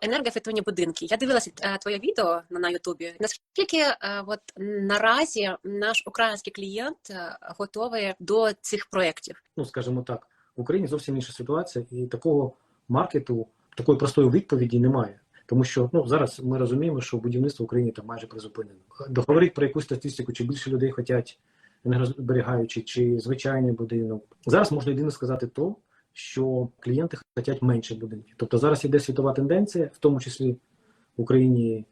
енергоефективні будинки. Я дивилася е, твоє відео на, Ютубі. Наскільки е, от наразі наш український клієнт е, готовий до цих проєктів? ну скажімо так, в Україні зовсім інша ситуація, і такого маркету, такої простої відповіді немає. Тому що ну зараз ми розуміємо, що будівництво в Україні там майже призупинено. Договорити про якусь статистику, чи більше людей хочуть енергозберігаючи, чи звичайний будинок. Зараз можна єдине сказати то, що клієнти хочуть менше будинків. Тобто зараз іде світова тенденція, в тому числі в Україні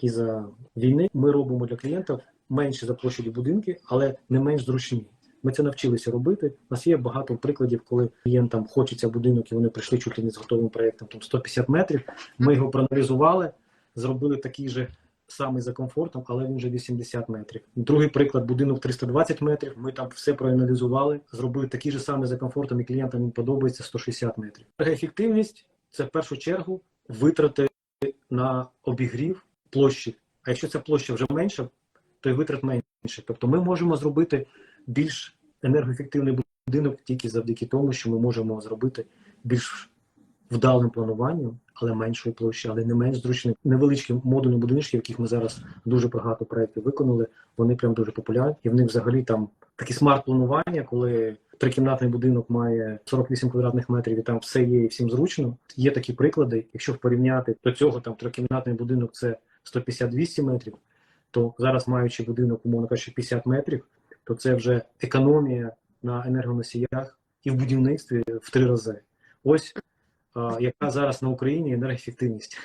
і за війни. Ми робимо для клієнтів менше за площаді будинки, але не менш зручні. Ми це навчилися робити. У нас є багато прикладів, коли клієнтам хочеться будинок, і вони прийшли чуть ли не з готовим проєктом, там 150 метрів. Ми його проаналізували, зробили такий же самий за комфортом, але він вже 80 метрів. Другий приклад будинок 320 метрів. Ми там все проаналізували, зробили такий же самий за комфортом, і клієнтам він подобається 160 метрів. Ефективність це в першу чергу витрати на обігрів площі. А якщо ця площа вже менша, то й витрат менше. Тобто ми можемо зробити більш енергоефективний будинок тільки завдяки тому, що ми можемо зробити більш вдалим плануванням, але меншої площі, але не менш зручним. Невеличкі модульні будиночки, яких ми зараз дуже багато проєктів виконали, вони прям дуже популярні. І в них взагалі там такі смарт-планування, коли трикімнатний будинок має 48 квадратних метрів і там все є і всім зручно. Є такі приклади. Якщо порівняти до цього, там трикімнатний будинок це 150-200 метрів, то зараз маючи будинок, умовно кажучи, 50 метрів, то це вже економія на енергоносіях і в будівництві в три рази. Ось яка зараз на Україні енергоефективність.